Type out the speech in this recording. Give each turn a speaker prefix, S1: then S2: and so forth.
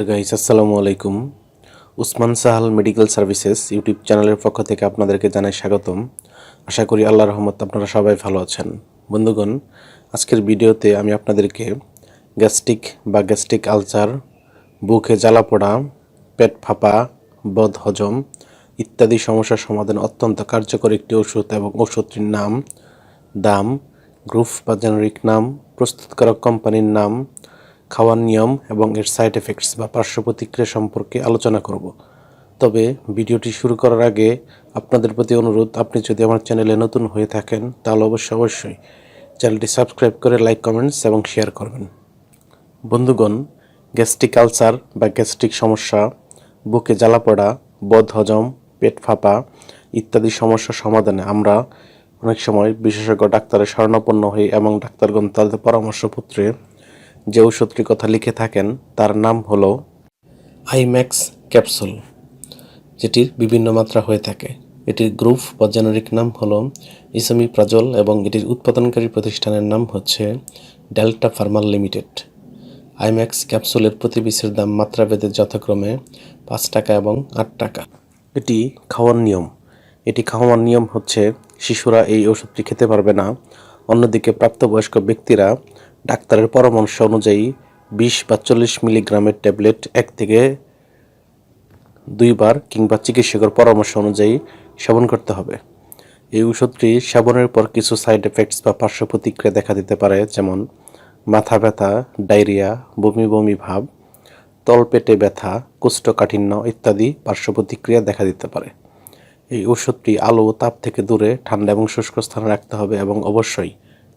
S1: Deer guys আসসালামু আলাইকুম। Usman Sahal medical services YouTube চ্যানেলের পক্ষ থেকে আপনাদেরকে জানাই স্বাগতম। আশা করি আল্লাহ রহমত আপনারা সবাই ভালো আছেন। বন্ধুগণ, আজকের ভিডিওতে আমি আপনাদেরকে গ্যাস্ট্রিক বা গ্যাস্ট্রিক আলসার, বুকে জ্বালা পোড়া, পেট ফাঁপা, বদ হজম ইত্যাদি সমস্যার সমাধান অত্যন্ত কার্যকর একটি ওষুধ এবং ওষুধটির নাম দাম গ্রুপ বা জেনারিক নাম, প্রস্তুতকারক কোম্পানির নাম খাওয়ার নিয়ম এবং এর সাইড এফেক্টস বা পার্শ্ব প্রতিক্রিয়া সম্পর্কে আলোচনা করব। তবে ভিডিওটি শুরু করার আগে আপনাদের প্রতি অনুরোধ, আপনি যদি আমার চ্যানেলে নতুন হয়ে থাকেন, তাহলে অবশ্যই অবশ্যই চ্যানেলটি সাবস্ক্রাইব করে লাইক কমেন্টস এবং শেয়ার করবেন। বন্ধুগণ গ্যাস্ট্রিক আলসার বা গ্যাস্ট্রিক সমস্যা, বুকে জ্বালা পড়া, বদ হজম, পেট ফাঁপা ইত্যাদি সমস্যার সমাধানে আমরা অনেক সময় বিশেষজ্ঞ ডাক্তারের শরণাপন্ন হই এবং ডাক্তারগণ তাদের পরামর্শপত্রে যে ঔষধটির কথা লিখে থাকেন, তার নাম হলো আইম্যাক্স ক্যাপসুল, যেটির বিভিন্ন মাত্রা হয়ে থাকে। এটির গ্রুপ বা জেনারিক নাম হলো ইসামি প্রাজল এবং এটির উৎপাদনকারী প্রতিষ্ঠানের নাম হচ্ছে ডেল্টা ফার্মাল লিমিটেড। আইম্যাক্স ক্যাপসুলের প্রতি পিসের দাম মাত্রাভেদে যথাক্রমে পাঁচ টাকা এবং আট টাকা। এটি খাওয়ার নিয়ম। এটি খাওয়ার নিয়ম হচ্ছে, শিশুরা এই ওষুধটি খেতে পারবে না। অন্যদিকে প্রাপ্তবয়স্ক ব্যক্তিরা ডাক্তারের পরামর্শ অনুযায়ী বিশ বা চল্লিশ মিলিগ্রামের ট্যাবলেট এক থেকে দুইবার কিংবা চিকিৎসকের পরামর্শ অনুযায়ী সেবন করতে হবে। এই ওষুধটি সেবনের পর কিছু সাইড এফেক্টস বা পার্শ্ব প্রতিক্রিয়া দেখা দিতে পারে, যেমন মাথা ব্যথা, ডায়রিয়া, বমি বমি ভাব তলপেটে ব্যথা, কোষ্ঠকাঠিন্য ইত্যাদি পার্শ্ব প্রতিক্রিয়া দেখা দিতে পারে। এই ওষুধটি আলো ও তাপ থেকে দূরে ঠান্ডা এবং শুষ্ক স্থানে রাখতে হবে এবং অবশ্যই